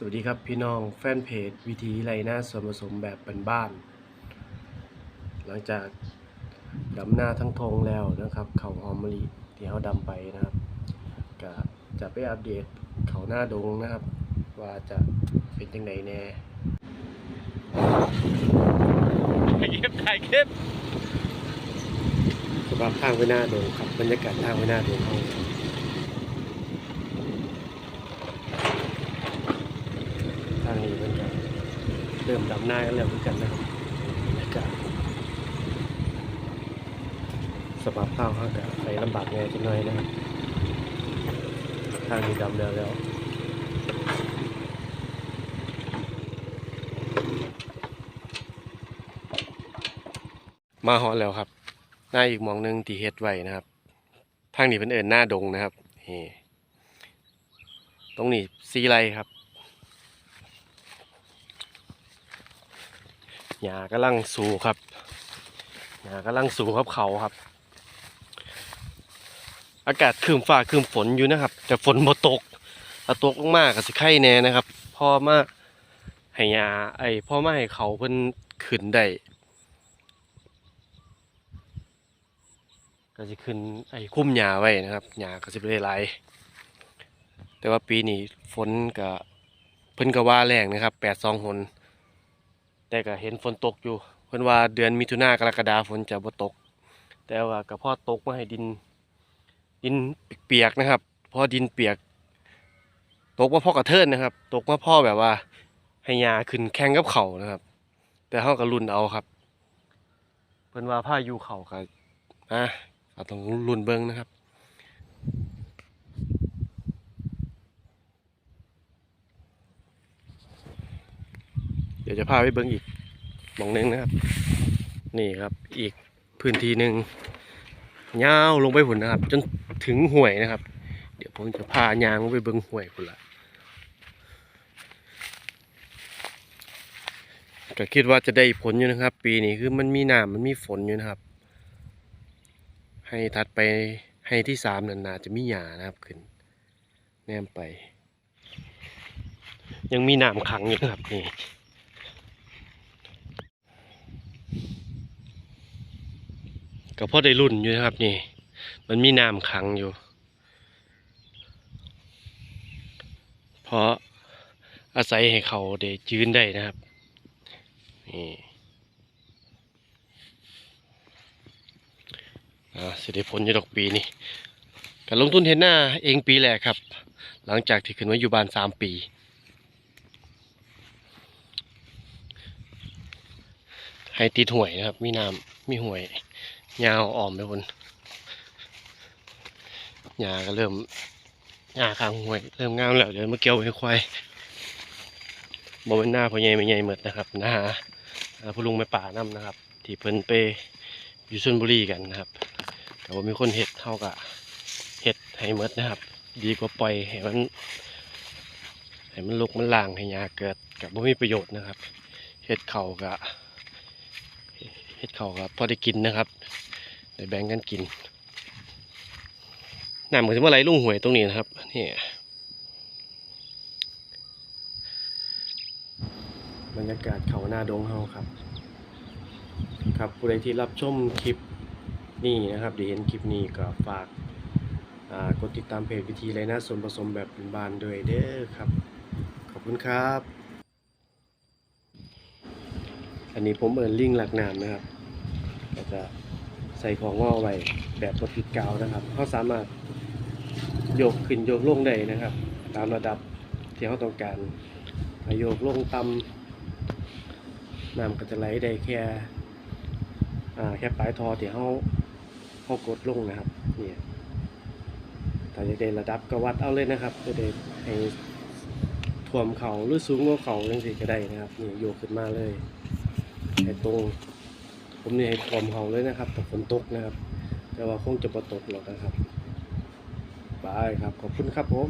สวัสดีครับพี่น้องแฟนเพจวิธีไรหน้าส่วนผสมแบบบ้านๆหลังจากดำหน้าทั้งทงแล้วนะครับ เขาหอมมะลิที่เขาดำไปนะครับก็จะไปอัปเดตเขาหน้าดงนะครับ ว่าจะเป็นยังไงแน่ถ่ายคลิปถ่ายคลิปสภาพทางไปหน้าดงครับบรรยากาศทางไปหน้าดงเขา ทางนี้เหมือนกัน เริ่มดำหน้ากันแล้วเหมือนกันนะครับบรรยากาศสภาพข้าวเขาจะไปลำบากไงจังหน่อยนะครับทางนี้ดำแล้วแล้วมาหอดแล้วครับ หน้าอีกมองหนึ่งทีเฮ็ดไว้นะครับ ทางนี้เป็นเอินหน้าดงนะครับนี่ตรงนี้ซีไรครับ หญ้ากำลังสูงครับหญ้ากำลังสูงครับเขาครับ อากาศครึมฟ้าครึมฝนอยู่นะครับ แต่ฝนบ่ตกถ้าตกมากก็สิไข่แน่นะครับพ่อมาให้หญ้าไอ้พ่อมาให้เขาเพิ่นขึ้นได้ก็สิขึ้นไอ้คุ้มหญ้าไว้นะครับหญ้าก็สิบ่ได้หลายแต่ว่าปีนี้ฝนก็เพิ่นก็ว่าแรงนะครับ8-2หน แต่ก็เห็นฝนตกอยู่เพิ่นว่าเดือนมิถุนากรกฎาฝนจะบ่ตก แต่ว่าก็พอตกมาให้ดิน ดินเปียกๆนะครับ พอดินเปียก ตกมาพ่อกระเทินนะครับ ตกมาพ่อแบบว่าให้หญ้าขึ้นแข่งกับเข่านะครับ แต่เฮาก็ลุ้นเอาครับ เพิ่นว่าพาอยุเข่าก็อะก็ต้องลุ้นเบิ่งนะครับ เดี๋ยวจะพาไปเบิ่งอีกมองนึงนะครับ นี่ครับอีกพื้นที่หนึ่งยาวลงไปหุ่นนะครับ จนถึงห้วยนะครับ เดี๋ยวผมจะพายางลงไปเบิ่งห้วยพุ่นละก็คิดว่าจะได้ผลอยู่นะครับ ปีนี้คือมันมีน้ำมันมีฝนอยู่นะครับ ให้ทัดไปให้ที่สามนั่นนาจะมีหญ้านะครับขึ้น แนมไป ยังมีน้ำขังอยู่นะครับนี่ ก็พอได้รุ่นอยู่นะครับ นี่ มันมีน้ำขังอยู่ เพราะอาศัยให้เขาได้ยืนได้นะครับนี่อ่าสิได้ผลยู่ดอกปีนี่การลงทุนเห็นหน้าเองปีแรกครับ หลังจากที่ขึ้นมาอยู่บ้านสามปี ให้ติดห่วยนะครับ มีน้ำมีห่วย ยาวอ่อมไปบนหญ้าก็เริ่มหญ้าข้างห้วยเริ่มงามแล้วเดี๋ยวมาเกี่ยวให้ควายบนหน้าพ่อใหญ่ไม่ใหญ่หมดนะครับหน้าอ่าผู้ลุงแม่ป่านํนะครับ ที่เพิ่นไปอยู่ชลบุรีกันนะครับแต่ว่ามีคนเห็ดเท่ากับเห็ดให้หมดนะครับ ดีกว่าปล่อยให้มันให้มันลุกมันล่างให้หญ้าเกิดกับบ่มีประโยชน์นะครับ เห็ดเข่ากับ เฮ็ดเขาครับพอได้กินนะครับได้แบ่งกันกินน้ำมันจะมาไหลลงหวยตรงนี้นะครับนี่บรรยากาศเขาหน้าดงเฮาครับ ครับผู้ใดที่รับชมคลิปนี่นะครับเดี๋ยวเห็นคลิปนี้ก็ฝากกดติดตามเพจวิธีไรนะส่วนผสมแบบบานด้วยเด้อครับ ขอบคุณครับ อันนี้ผมเอินลิงหลักน้ำนะครับก็จะใส่ของงอไว้แบบบดติดกาวนะครับเขาสามารถโยกขึ้นโยกลงได้นะครับ ตามระดับที่เขาต้องการาโยกลงต่ำน้ำก็จะไหลได้แค่แค่ปลายทอที่เขาเขากดลงนะครับเนี่ยถ้าอยากได้ระดับก็วัดเอาเลยนะครับจะได้ให้ท่วมเขาหรือสูงกว่าเขาจังสิก็ได้นะครับนี่โยกขึ้นมาเลย ให้ตรงผมนี่ให้ความเขาเลยนะครับแต่ฝนตกนะครับ แต่ว่าคงจะบ่ตกหรอกนะครับบายครับ ขอบคุณครับผม